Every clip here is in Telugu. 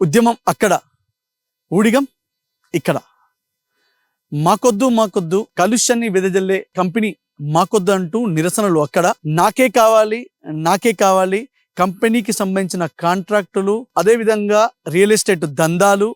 ఉద్యమం అక్కడ ఊడిగం ఇక్కడ. మాకొద్దు మాకొద్దు కాలుష్యాన్ని వెదజల్లే కంపెనీ మాకొద్దు అంటూ నిరసనలు అక్కడ. నాకే కావాలి నాకే కావాలి కంపెనీకి సంబంధించిన కాంట్రాక్టులు అదేవిధంగా రియల్ ఎస్టేట్ దందాలు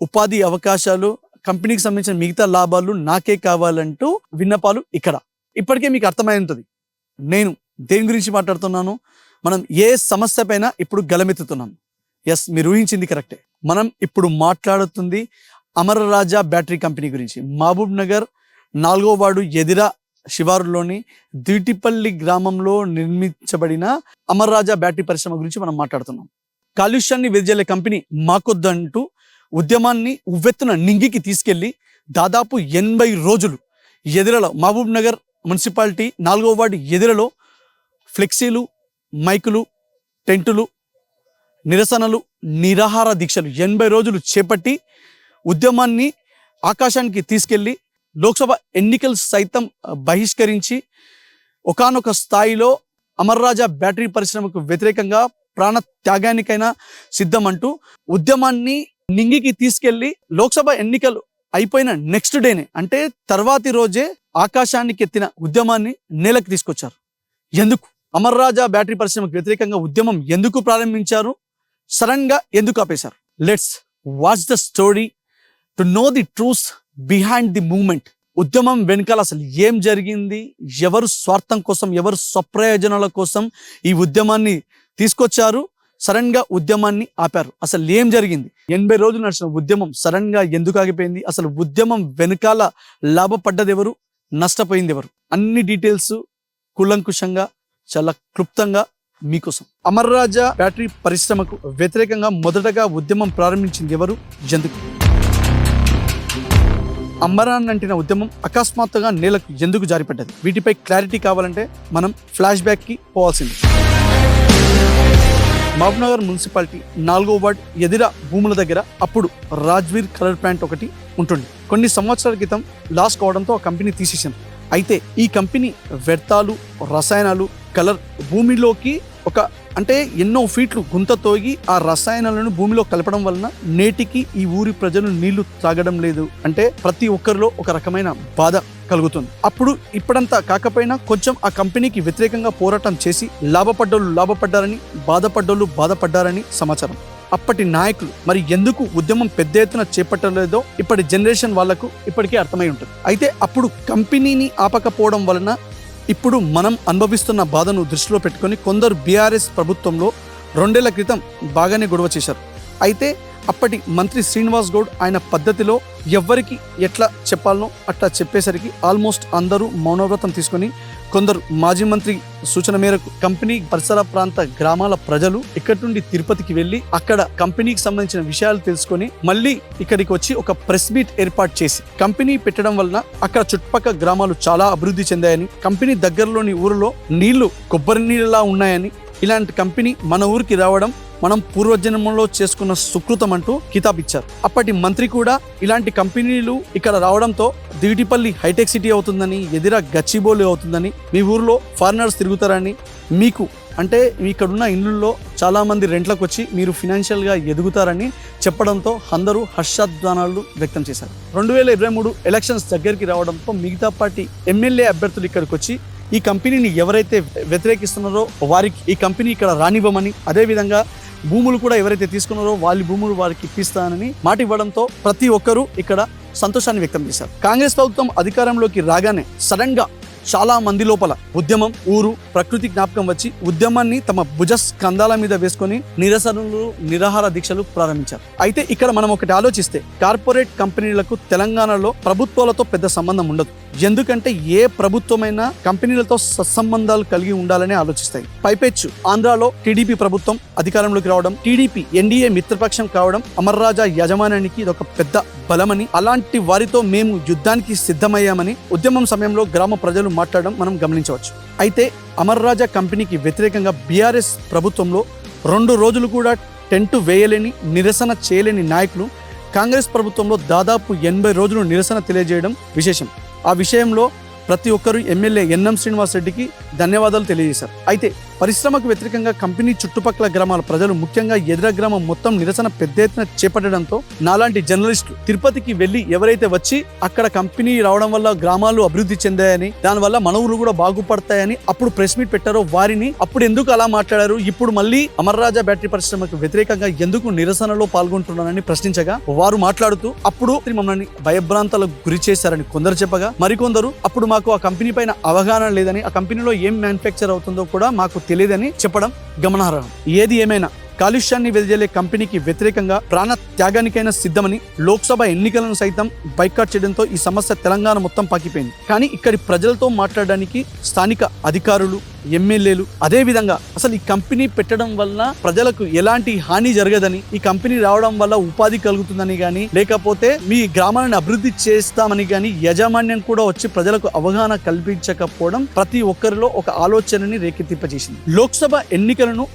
ఉపాధి అవకాశాలు కంపెనీకి సంబంధించిన మిగతా లాభాలు నాకే కావాలంటూ విన్నపాలు ఇక్కడ. ఇప్పటికే మీకు అర్థమై ఉంటుంది నేను దేని గురించి మాట్లాడుతున్నాను? మనం ఏ సమస్య పైన ఇప్పుడు గలమెత్తుతున్నాం ఎస్ మీరు ఊహించింది కరెక్టే. మనం ఇప్పుడు మాట్లాడుతుంది అమరరాజా బ్యాటరీ కంపెనీ గురించి. మహబూబ్ నగర్ నాలుగో వార్డు ఎదిరా శివారులోని దిటిపల్లి గ్రామంలో నిర్మించబడిన అమరరాజా బ్యాటరీ పరిశ్రమ గురించి మనం మాట్లాడుతున్నాం. కాలుష్యాన్ని వెదజల్లే కంపెనీ మాకొద్దంటూ ఉద్యమాన్ని ఉవ్వెత్తున నింగికి తీసుకెళ్ళి దాదాపు ఎనభై రోజులు ఎదిరలో మహబూబ్ నగర్ మున్సిపాలిటీ నాలుగో వార్డు ఎదిరలో ఫ్లెక్సీలు మైకులు టెంటులు నిరసనలు నిరాహార దీక్షలు ఎనభై రోజులు చేపట్టి ఉద్యమాన్ని ఆకాశానికి తీసుకెళ్ళి లోక్సభ ఎన్నికలు సైతం బహిష్కరించి ఒకానొక స్థాయిలో అమర్రాజా బ్యాటరీ పరిశ్రమకు వ్యతిరేకంగా ప్రాణ త్యాగానికైనా సిద్ధమంటూ ఉద్యమాన్ని నింగికి తీసుకెళ్ళి లోక్సభ ఎన్నికలు అయిపోయిన నెక్స్ట్ డేనే అంటే తర్వాతి రోజే ఆకాశానికి ఎత్తిన ఉద్యమాన్ని నేలకు తీసుకొచ్చారు. ఎందుకు? అమర్రాజా బ్యాటరీ పరిశ్రమకు వ్యతిరేకంగా ఉద్యమం ఎందుకు ప్రారంభించారు? సడన్గా ఎందుకు ఆపేశారు? Let's watch the story to know the truth behind the moment ఉద్యమం వెనకాల అసలు ఏం జరిగింది? ఎవరు స్వార్థం కోసం ఎవరు స్వప్రయోజనాల కోసం ఈ ఉద్యమాన్ని తీసుకొచ్చారు? సడన్గా ఉద్యమాన్ని ఆపారు. అసలు ఏం జరిగింది? ఎనభై రోజులు నడిచిన ఉద్యమం సడన్గా ఎందుకు ఆగిపోయింది? అసలు ఉద్యమం వెనకాల లాభపడ్డది ఎవరు నష్టపోయింది ఎవరు అన్ని డీటెయిల్స్ కూలంకుషంగా చాలా క్లుప్తంగా మీకోసం. అమర్రాజా బ్యాటరీ పరిశ్రమకు వ్యతిరేకంగా మొదటగా ఉద్యమం ప్రారంభించింది ఎవరు? జందుకు అంబరాన్ని అంటిన ఉద్యమం అకస్మాత్తుగా నేలకు ఎందుకు జారిపడ్డది? వీటిపై క్లారిటీ కావాలంటే మనం ఫ్లాష్ బ్యాక్కి పోవాల్సింది. మహబూబ్నగర్ మున్సిపాలిటీ నాలుగో వార్డ్ ఎదిర భూముల దగ్గర అప్పుడు రాజ్వీర్ కలర్ ప్లాంట్ ఒకటి ఉంటుంది కొన్ని సంవత్సరాల క్రితం లాస్ కావడంతో ఆ కంపెనీ తీసేసాం అయితే ఈ కంపెనీ వ్యర్థాలు రసాయనాలు కలర్ భూమిలోకి ఒక అంటే ఎన్నో ఫీట్లు గుంత తోగి ఆ రసాయనాలను భూమిలో కలపడం వలన నేటికి ఈ ఊరి ప్రజలు నీళ్ళు తాగడం లేదు. అంటే ప్రతి ఒక్కరిలో ఒక రకమైన బాధ కలుగుతుంది. అప్పుడు ఇప్పుడంతా కాకపోయినా కొంచెం ఆ కంపెనీకి వ్యతిరేకంగా పోరాటం చేసి లాభపడ్డోళ్ళు లాభపడ్డారని బాధపడ్డోళ్ళు బాధపడ్డారని సమాచారం. అప్పటి నాయకులు మరి ఎందుకు ఉద్యమం పెద్ద ఎత్తున చేపట్టలేదో ఇప్పటి జనరేషన్ వాళ్ళకు ఇప్పటికే అర్థమై ఉంటుంది. అయితే అప్పుడు కంపెనీని ఆపకపోవడం వలన ఇప్పుడు మనం అనుభవిస్తున్న బాధను దృష్టిలో పెట్టుకొని కొందరు బీఆర్ఎస్ ప్రభుత్వంలో రెండేళ్ళ క్రితం బాగానే గొడవ చేశారు. అయితే అప్పటి మంత్రి శ్రీనివాస్ గౌడ్ ఆయన పద్ధతిలో ఎవ్వరికి ఎట్లా చెప్పాలనో అట్లా చెప్పేసరికి ఆల్మోస్ట్ అందరూ మౌనవ్రతం తీసుకొని కొందరు మాజీ మంత్రి సూచన మేరకు కంపెనీ పరిసర ప్రాంత గ్రామాల ప్రజలు ఇక్కడి నుండి తిరుపతికి వెళ్ళి అక్కడ కంపెనీకి సంబంధించిన విషయాలు తెలుసుకొని మళ్ళీ ఇక్కడికి వచ్చి ఒక ప్రెస్ మీట్ ఏర్పాటు చేసి కంపెనీ పెట్టడం వలన అక్కడ చుట్టుపక్కల గ్రామాలు చాలా అభివృద్ధి చెందాయని కంపెనీ దగ్గరలోని ఊరిలో నీళ్ళు కొబ్బరి నీళ్ళలా ఉన్నాయని ఇలాంటి కంపెనీ మన ఊరికి రావడం మనం పూర్వజన్మంలో చేసుకున్న సుకృతం అంటూ కితాబ్ ఇచ్చారు అప్పటి మంత్రి కూడా ఇలాంటి కంపెనీలు ఇక్కడ రావడంతో దివిటిపల్లి హైటెక్ సిటీ అవుతుందని ఎదిర గచ్చిబౌలి అవుతుందని మీ ఊర్లో ఫారినర్స్ తిరుగుతారని మీకు అంటే ఇక్కడున్న ఇళ్ళల్లో చాలామంది రెంట్లకు వచ్చి మీరు ఫినాన్షియల్గా ఎదుగుతారని చెప్పడంతో అందరూ హర్షధ్వానాలు వ్యక్తం చేశారు. రెండు వేల ఇరవై మూడు ఎలక్షన్స్ దగ్గరికి రావడంతో మిగతా పార్టీ ఎమ్మెల్యే అభ్యర్థులు ఇక్కడికి వచ్చి ఈ కంపెనీని ఎవరైతే వ్యతిరేకిస్తున్నారో వారికి ఈ కంపెనీ ఇక్కడ రానివ్వమని అదేవిధంగా భూములు కూడా ఎవరైతే తీసుకున్నారో వాళ్ళ భూములు వారికి ఇప్పిస్తానని మాట ఇవ్వడంతో ప్రతి ఒక్కరూ ఇక్కడ సంతోషాన్ని వ్యక్తం చేశారు. కాంగ్రెస్ ప్రభుత్వం అధికారంలోకి రాగానే సడన్గా చాలా మంది లోపల ఉద్యమం ఊరు ప్రకృతి జ్ఞాపకం వచ్చి ఉద్యమాన్ని తమ భుజ స్కంధాల మీద వేసుకొని నిరసనలు నిరాహార దీక్షలు ప్రారంభించారు. అయితే ఇక్కడ మనం ఒకటి ఆలోచిస్తే కార్పొరేట్ కంపెనీలకు తెలంగాణలో ప్రభుత్వాలతో పెద్ద సంబంధం ఉండదు. ఎందుకంటే ఏ ప్రభుత్వమైనా కంపెనీలతో సత్సంబంధాలు కలిగి ఉండాలని ఆలోచిస్తాయి. పైపెచ్చు ఆంధ్రాలో టీడీపీ ప్రభుత్వం అధికారంలోకి రావడం టీడీపీ ఎన్డీఏ మిత్రపక్షం కావడం అమర్రాజా యజమానానికి ఇది ఒక పెద్ద బలమని అలాంటి వారితో మేము యుద్ధానికి సిద్ధమయ్యామని ఉద్యమం సమయంలో గ్రామ ప్రజలు మాట్లాడడం మనం గమనించవచ్చు. అయితే అమర్రాజా కంపెనీకి వ్యతిరేకంగా బీఆర్ఎస్ ప్రభుత్వంలో రెండు రోజులు కూడా టెంటు వేయలేని నిరసన చేయలేని నాయకులు కాంగ్రెస్ ప్రభుత్వంలో దాదాపు ఎనభై రోజులు నిరసన తెలియజేయడం విశేషం. ఆ విషయంలో ప్రతి ఒక్కరూ ఎమ్మెల్యే ఎన్ఎం శ్రీనివాస్ రెడ్డికి ధన్యవాదాలు తెలియజేశారు. అయితే పరిశ్రమకు వ్యతిరేకంగా కంపెనీ చుట్టుపక్కల గ్రామాల ప్రజలు ముఖ్యంగా ఎదుర గ్రామం మొత్తం నిరసన పెద్ద ఎత్తున చేపట్టడంతో నాలాంటి జర్నలిస్టులు తిరుపతికి వెళ్ళి ఎవరైతే వచ్చి అక్కడ కంపెనీ రావడం వల్ల గ్రామాలు అభివృద్ధి చెందాయని దానివల్ల మన ఊరు కూడా బాగుపడతాయని అప్పుడు ప్రెస్ మీట్ పెట్టారో వారిని అప్పుడు ఎందుకు అలా మాట్లాడారు? ఇప్పుడు మళ్ళీ అమర్రాజా బ్యాటరీ పరిశ్రమకు వ్యతిరేకంగా ఎందుకు నిరసనలో పాల్గొంటున్నారని ప్రశ్నించగా వారు మాట్లాడుతూ అప్పుడు మమ్మల్ని భయభ్రాంతాలకు గురి చేశారని కొందరు చెప్పగా మరికొందరు అప్పుడు మాకు ఆ కంపెనీ పైన అవగాహన లేదని ఆ కంపెనీలో ఏం మ్యానుఫ్యాక్చర్ అవుతుందో కూడా మాకు తెలియదని చెప్పడం గమనార్హం. ఏది ఏమైనా కాలుష్యాన్ని వెదజల్లే కంపెనీకి వ్యతిరేకంగా ప్రాణ త్యాగానికైనా సిద్ధమని లోక్సభ ఎన్నికలను సైతం బైకాట్ చేయడంతో ఈ సమస్య తెలంగాణ మొత్తం పాకిపోయింది. కానీ ఇక్కడి ప్రజలతో మాట్లాడడానికి స్థానిక అధికారులు ఎమ్మెల్యేలు అదే విధంగా అసలు ఈ కంపెనీ పెట్టడం వల్ల ప్రజలకు ఎలాంటి హాని జరగదని ఈ కంపెనీ రావడం వల్ల ఉపాధి కలుగుతుందని కానీ లేకపోతే మీ గ్రామాలను అభివృద్ధి చేస్తామని కానీ యాజమాన్యం కూడా వచ్చి ప్రజలకు అవగాహన కల్పించకపోవడం ప్రతి ఒక్కరిలో ఒక ఆలోచనని రేకెత్తింపజేసింది. లోక్సభ ఎన్నికలను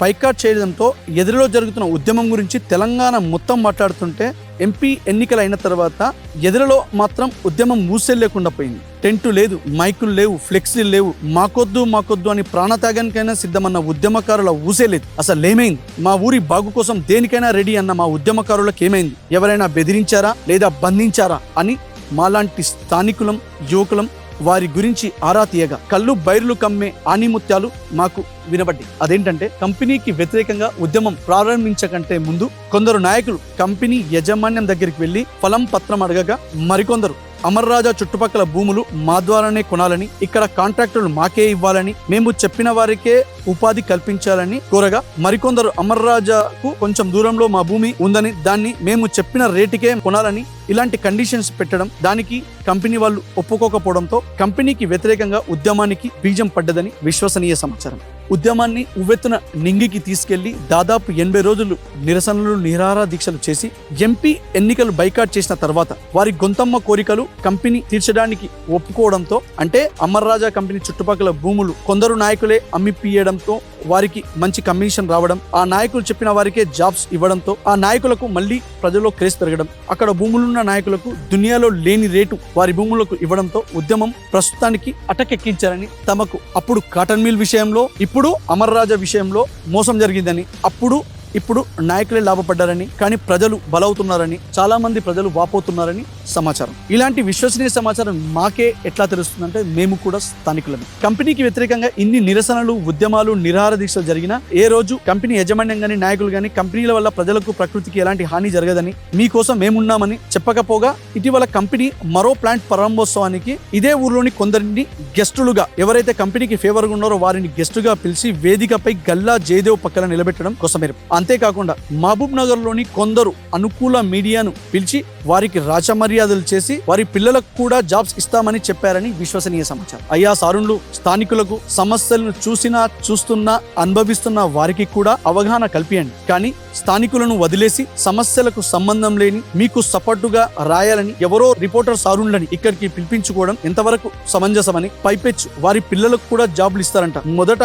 బైకాట్ చేయడంతో ఎదురులో జరుగుతున్న ఉద్యమం గురించి తెలంగాణ మొత్తం మాట్లాడుతుంటే ఎంపీ ఎన్నికలు అయిన తర్వాత ఎదురులో మాత్రం ఉద్యమం మూసేలేకుండా పోయింది. టెంటు లేదు మైకులు లేవు ఫ్లెక్సీలు లేవు మాకొద్దు మాకొద్దు అని ప్రాణత్యాగానికైనా సిద్ధమన్న ఉద్యమకారుల ఊసేలేదు అసలు ఏమైంది? మా ఊరి బాగు కోసం దేనికైనా రెడీ అన్న మా ఉద్యమకారులకు ఏమైంది? ఎవరైనా బెదిరించారా లేదా బంధించారా అని మాలాంటి స్థానికులం యువకులం వారి గురించి ఆరా తీయగా కళ్ళు బైర్లు కమ్మే ఆనిముత్యాలు మాకు వినబడ్డి. అదేంటంటే కంపెనీకి వ్యతిరేకంగా ఉద్యమం ప్రారంభించకంటే ముందు కొందరు నాయకులు కంపెనీ యజమాన్యం దగ్గరికి వెళ్ళి ఫలం పత్రం అడగగా మరికొందరు అమర్రాజా చుట్టుపక్కల భూములు మా ద్వారానే కొనాలని ఇక్కడ కాంట్రాక్టర్లు మాకే ఇవ్వాలని మేము చెప్పిన వారికే ఉపాధి కల్పించాలని కోరగా మరికొందరు అమర్రాజాకు కొంచెం దూరంలో మా భూమి ఉందని దాన్ని మేము చెప్పిన రేటుకే కొనాలని ఇలాంటి కండిషన్స్ పెట్టడం దానికి కంపెనీ వాళ్ళు ఒప్పుకోకపోవడంతో కంపెనీకి వ్యతిరేకంగా ఉద్యమానికి బీజం పడ్డదని విశ్వసనీయ సమాచారం. ఉద్యమాన్ని ఉవ్వెత్తున నింగికి తీసుకెళ్ళి దాదాపు ఎనభై రోజులు నిరసనలు నిరారా దీక్షలు చేసి ఎంపీ ఎన్నికలు బైకాట్ చేసిన తర్వాత వారి గొంతమ్మ కోరికలు కంపెనీ తీర్చడానికి ఒప్పుకోవడంతో అంటే అమర్రాజా కంపెనీ చుట్టుపక్కల భూములు కొందరు నాయకులే అమ్మిపియడంతో వారికి మంచి కమిషన్ రావడం ఆ నాయకులు చెప్పిన వారికే జాబ్స్ ఇవ్వడంతో ఆ నాయకులకు మళ్ళీ ప్రజల్లో క్రేజ్ పెరగడం. అక్కడ భూములున్న నాయకులకు దునియాలో లేని రేటు వారి భూములకు ఇవ్వడంతో ఉద్యమం ప్రస్తుతానికి అటకెక్కించారని తమకు అప్పుడు కాటన్ మిల్ విషయంలో ఇప్పుడు అమర్రాజా విషయంలో మోసం జరిగిందని అప్పుడు ఇప్పుడు నాయకులే లాభపడ్డారని కానీ ప్రజలు బలవుతున్నారని చాలా మంది ప్రజలు వాపోతున్నారని సమాచారం. ఇలాంటి విశ్వసనీయ సమాచారం మాకే ఎట్లా తెలుస్తుందంటే మేము కూడా స్థానికులమే. కంపెనీకి వ్యతిరేకంగా ఇన్ని నిరసనలు ఉద్యమాలు నిరాహార దీక్షలు జరిగినా ఏ రోజు కంపెనీ యజమాన్యం కానీ నాయకులు కానీ కంపెనీల వల్ల ప్రజలకు ప్రకృతికి ఎలాంటి హాని జరగదని మీకోసం మేమున్నామని చెప్పకపోగా ఇటీవల కంపెనీ మరో ప్లాంట్ ప్రారంభోత్సవానికి ఇదే ఊర్లోని కొందరిని గెస్టులుగా ఎవరైతే కంపెనీకి ఫేవర్గా ఉన్నారో వారిని గెస్టుగా పిలిచి వేదికపై గల్లా జయదేవ్ పక్కన నిలబెట్టడం కోసమే అంతేకాకుండా మహబూబ్ నగర్లోని కొందరు అనుకూల మీడియాను పిలిచి వారికి రాచమర్యాదలు చేసి వారి పిల్లలకు కూడా జాబ్స్ ఇస్తామని చెప్పారని విశ్వసనీయ సమాచారం. అయ్యా సారుణ్లు స్థానికులకు సమస్యలను చూసినా చూస్తున్నా అనుభవిస్తున్న వారికి కూడా అవగాహన కల్పియండి. కానీ స్థానికులను వదిలేసి సమస్యలకు సంబంధం లేని మీకు సపోర్టుగా రాయాలని ఎవరో రిపోర్టర్ సారుణ్లని ఇక్కడికి పిలిపించుకోవడం ఎంతవరకు సమంజసమని పైపెచ్చు. వారి పిల్లలకు కూడా జాబులు ఇస్తారంట. మొదట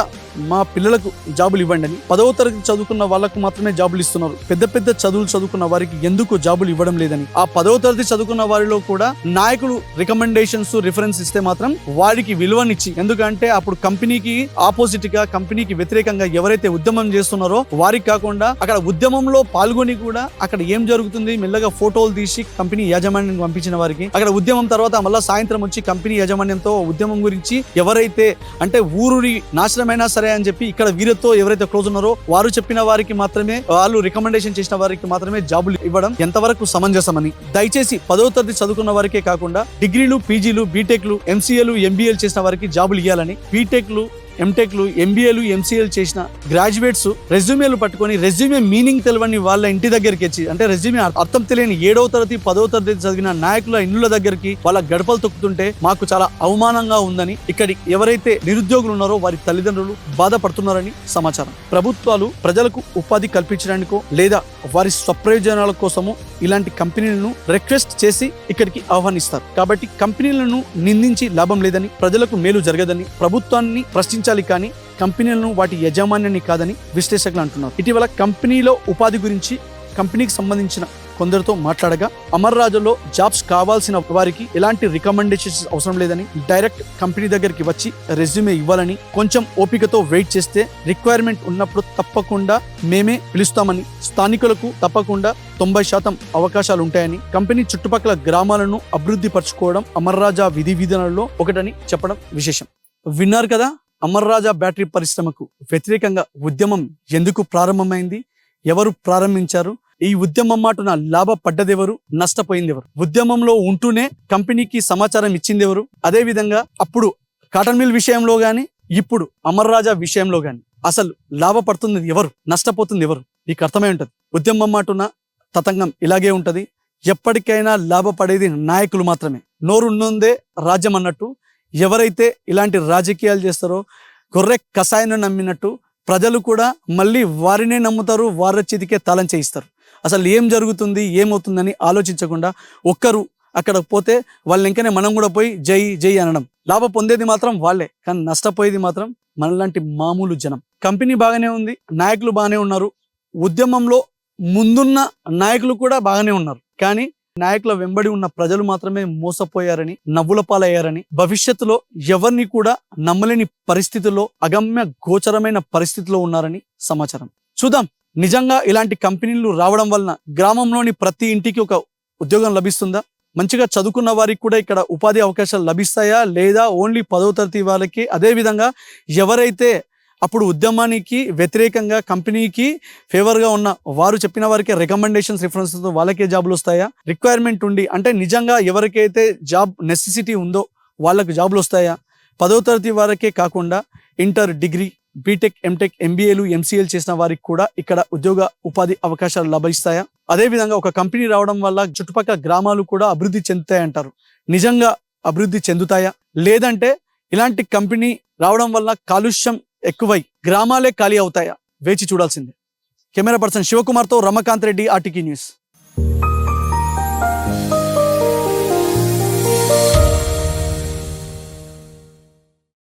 మా పిల్లలకు జాబులు ఇవ్వండి అని పదవ తరగతి చదువుకున్న వాళ్ళకు మాత్రమే జాబులు ఇస్తున్నారు. పెద్ద పెద్ద చదువులు చదువుకున్న వారికి ఎందుకు జాబులు ఇవ్వడం లేదని? ఆ పదవ తరగతి చదువుకున్న వారిలో కూడా నాయకులు రికమెండేషన్స్ రిఫరెన్స్ ఇస్తే మాత్రం వారికి విలువనిచ్చి ఎందుకంటే అప్పుడు కంపెనీకి ఆపోజిట్గా కంపెనీకి వ్యతిరేకంగా ఎవరైతే ఉద్యమం చేస్తున్నారో వారికి కాకుండా అక్కడ ఉద్యమంలో పాల్గొని కూడా అక్కడ ఏం జరుగుతుంది? మెల్లగా ఫోటోలు తీసి కంపెనీ యాజమాన్యం పంపించిన వారికి. అక్కడ ఉద్యమం తర్వాత మళ్ళీ సాయంత్రం వచ్చి కంపెనీ యాజమాన్యంతో ఉద్యమం గురించి ఎవరైతే అంటే ఊరు నాశనమైనా సరే అని చెప్పి ఇక్కడ వీరితో ఎవరైతే క్లోజ్ ఉన్నారో వారు చెప్పిన వారికి మాత్రం మాత్రమే వాళ్ళు రికమెండేషన్ చేసిన వారికి మాత్రమే జాబులు ఇవ్వడం ఎంతవరకు సమంజసమని. దయచేసి పదవ తరగతి చదువుకున్న వారికే కాకుండా డిగ్రీలు పీజీలు బీటెక్లు ఎంసీఏలు ఎంబీఏలు చేసిన వారికి జాబులు ఇవ్వాలని బీటెక్లు ఎంటెక్లు ఎంబీఏలు ఎంసీఏలు చేసిన గ్రాడ్యుయేట్స్ రెజ్యూమేలు పట్టుకొని రెజ్యూమే మీనింగ్ తెలియని వాళ్ళ ఇంటి దగ్గరికి వచ్చి అంటే రెజ్యూమే అర్థం తెలియని ఏడవ తరగతి పదవ తరగతి చదివిన నాయకుల ఇండ్ల దగ్గరికి వాళ్ళ గడపలు తొక్కుతుంటే మాకు చాలా అవమానంగా ఉందని ఇక్కడి ఎవరైతే నిరుద్యోగులు ఉన్నారో వారి తల్లిదండ్రులు బాధపడుతున్నారని సమాచారం. ప్రభుత్వాలు ప్రజలకు ఉపాధి కల్పించడానికో లేదా వారి స్వప్రయోజనాల కోసము ఇలాంటి కంపెనీలను రిక్వెస్ట్ చేసి ఇక్కడికి ఆహ్వానిస్తారు. కాబట్టి కంపెనీలను నిందించి లాభం లేదని ప్రజలకు మేలు జరగదని ప్రభుత్వాన్ని ప్రశ్నించాలి కానీ కంపెనీలను వాటి యజమాన్యాన్ని కాదని విశ్లేషకులు అంటున్నారు. ఇటీవల కంపెనీలో ఉపాధి గురించి కంపెనీకి సంబంధించిన కొందరితో మాట్లాడగా అమర్ రాజులో జాబ్స్ కావాల్సిన వారికి ఎలాంటి రికమెండేషన్స్ అవసరం లేదని డైరెక్ట్ కంపెనీ దగ్గరికి వచ్చి రెజ్యూమే ఇవ్వాలని కొంచెం ఓపికతో వెయిట్ చేస్తే రిక్వైర్మెంట్ ఉన్నప్పుడు తప్పకుండా మేమే పిలుస్తామని స్థానికులకు తప్పకుండా తొంభై శాతం అవకాశాలు ఉంటాయని కంపెనీ చుట్టుపక్కల గ్రామాలను అభివృద్ధి పరచుకోవడం అమర్ రాజా విధి విధానాల్లో ఒకటని చెప్పడం విశేషం. విన్నారు కదా అమర్ రాజా బ్యాటరీ పరిశ్రమకు వ్యతిరేకంగా ఉద్యమం ఎందుకు ప్రారంభమైంది? ఎవరు ప్రారంభించారు? ఈ ఉద్యమం మాటున లాభపడ్డది ఎవరు నష్టపోయింది ఎవరు ఉద్యమంలో ఉంటూనే కంపెనీకి సమాచారం ఇచ్చింది ఎవరు అదే విధంగా అప్పుడు కాటన్ మిల్ విషయంలో గాని ఇప్పుడు అమర్ రాజా విషయంలో గాని అసలు లాభపడుతుంది ఎవరు? నష్టపోతుంది ఎవరు నీకు అర్థమై ఉంటుంది. ఉద్యమం మాటున తతంగం ఇలాగే ఉంటది. ఎప్పటికైనా లాభపడేది నాయకులు మాత్రమే. నోరున్నుందే రాజ్యం అన్నట్టు ఎవరైతే ఇలాంటి రాజకీయాలు చేస్తారో గొర్రె కషాయను నమ్మినట్టు ప్రజలు కూడా మళ్ళీ వారినే నమ్ముతారు వారి చేతికే తాళం చేయిస్తారు. అసలు ఏం జరుగుతుంది ఏమవుతుందని ఆలోచించకుండా ఒక్కరు అక్కడ పోతే వాళ్ళ ఇంకనే మనం కూడా పోయి జై జై అనడం. లాభ పొందేది మాత్రం వాళ్ళే కానీ నష్టపోయేది మాత్రం మనలాంటి మామూలు జనం. కంపెనీ బాగానే ఉంది నాయకులు బాగానే ఉన్నారు. ఉద్యమంలో ముందున్న నాయకులు కూడా బాగానే ఉన్నారు. కానీ నాయకుల వెంబడి ఉన్న ప్రజలు మాత్రమే మోసపోయారని నవ్వుల పాలయ్యారని భవిష్యత్తులో ఎవరిని కూడా నమ్మలేని పరిస్థితుల్లో అగమ్య గోచరమైన పరిస్థితిలో ఉన్నారని సమాచారం. చూద్దాం. నిజంగా ఇలాంటి కంపెనీలు రావడం వలన గ్రామంలోని ప్రతి ఇంటికి ఒక ఉద్యోగం లభిస్తుందా? మంచిగా చదువుకున్న వారికి కూడా ఇక్కడ ఉపాధి అవకాశాలు లభిస్తాయా? లేదా ఓన్లీ పదవ తరగతి వాళ్ళకి? అదేవిధంగా ఎవరైతే అప్పుడు ఉద్యమానికి వ్యతిరేకంగా కంపెనీకి ఫేవర్గా ఉన్న వారు చెప్పిన వారికి రికమెండేషన్స్ రిఫరెన్స్తో వాళ్ళకే జాబులు వస్తాయా? రిక్వైర్మెంట్ ఉండి అంటే నిజంగా ఎవరికైతే జాబ్ నెసెసిటీ ఉందో వాళ్ళకు జాబులు వస్తాయా? పదవ తరగతి వారికే కాకుండా ఇంటర్ డిగ్రీ బీటెక్ ఎంటెక్ ఎంబీఏలు ఎంసీఏలు చేసిన వారికి కూడా ఇక్కడ ఉద్యోగ ఉపాధి అవకాశాలు లభిస్తాయా? అదే విధంగా ఒక కంపెనీ రావడం వల్ల చుట్టుపక్కల గ్రామాలు కూడా అభివృద్ధి చెందుతాయి అంటారు నిజంగా అభివృద్ధి చెందుతాయా? లేదంటే ఇలాంటి కంపెనీ రావడం వల్ల కాలుష్యం ఎక్కువై గ్రామాలే ఖాళీ అవుతాయా? వేచి చూడాల్సిందే. కెమెరా పర్సన్ శివకుమార్తో రమకాంత్ రెడ్డి ఆర్టీకీ న్యూస్.